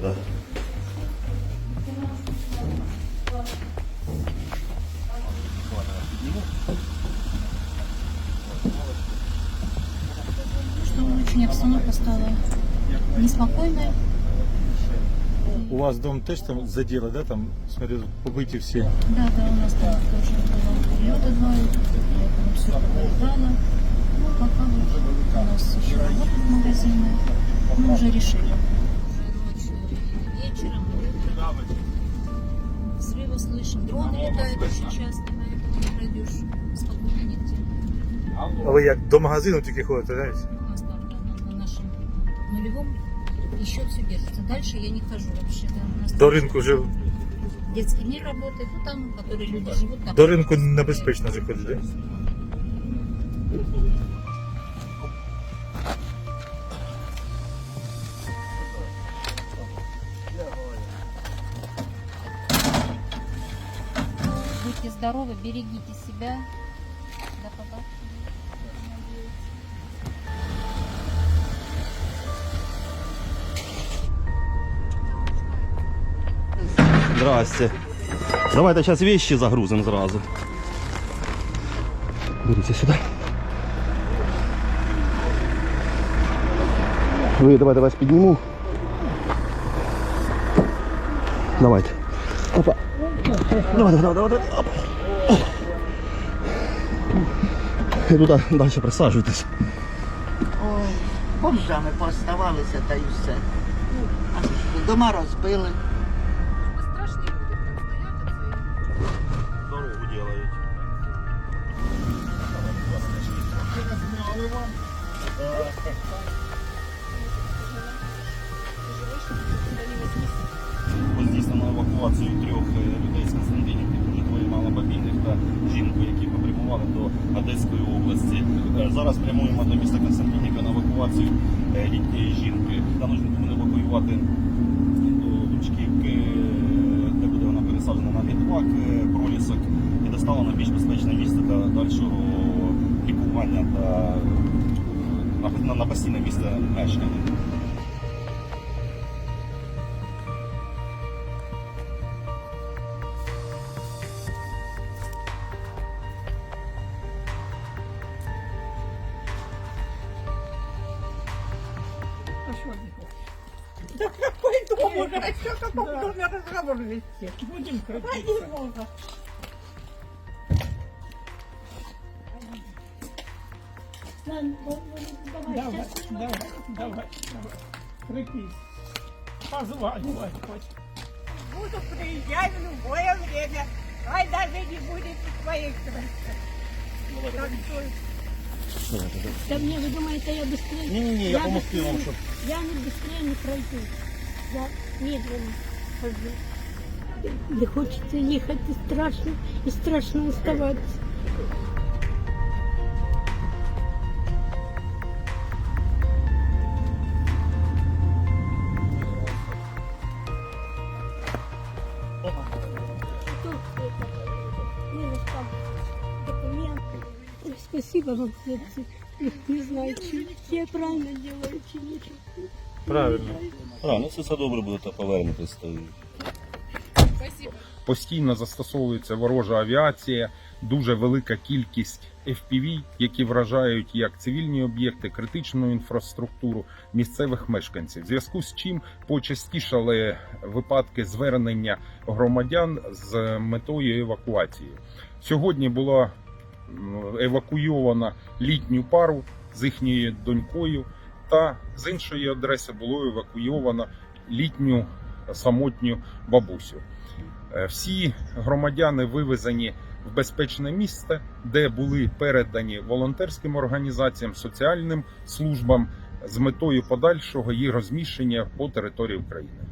да? что очень обстановка стала неспокойная. У вас дом теж там задело, да? Там, смотрю, побиті всі. Да, да, у нас там тоже было периода два, поэтому все повылетало. Ну, пока вот у нас еще работают магазины. Мы уже решили. Слышим. Дроны летают очень часто, поэтому не пройдешь спокойно нигде. А ви як до магазину тільки ходите, знаєте? У нас там да, на нашем нулевом еще все держится. Дальше я не хожу вообще. Да. У нас До там ринку вже Детский мир работает, ну там, которые люди живут. Там до ринку небезпечно вже Будьте здоровы, берегите себя. До побачення. Здрасте. Давайте зараз вещи загрузимо зразу. Берите сюди. Ви давайте вас підніму. Давайте. Опа. Давай, давай, давай, давай. Опа. І туди далі присаджуйтесь. Ой, бомжами пооставалися та й все. Дома розбили. Одеської області. Е, Зараз прямуємо до міста Константинівка на евакуацію е, літньої жінки. Нам потрібно евакуювати до Лучківки, де буде вона пересаджена на літвак, е, пролісок і доставлена на більш безпечне місце для дальшого лікування та е, на постійне місце мешкання. Какой дома? О что каком доме разговор вести? Будем крутиться. Давай, давай, давай, давай. Крепись. Позванивай хоть. Буду приезжать в любое время. Ай, даже не будет своих Так что Да мне, вы думаете, я быстрее? Ні-ні-ні, я помогти вам, щоб Я не быстрее не пройду. Я медленно хожу. Не хочется ехать и страшно, и страшно оставаться. Что Спасибо вам это. Не знаю, чи я правильно делаю, чи нет. Правильно. Рано, все це добре буде, та повернетесь. То... постійно застосовується ворожа авіація, дуже велика кількість FPV, які вражають як цивільні об'єкти, критичну інфраструктуру місцевих мешканців. В зв'язку з чим почастішали випадки звернення громадян з метою евакуації. Сьогодні була евакуйована літню пару з їхньою донькою, та з іншої адреси було евакуйовано літню самотню бабусю. Е, Всі громадяни вивезені в безпечне місце, де були передані волонтерським організаціям, соціальним службам з метою подальшого її розміщення по території України.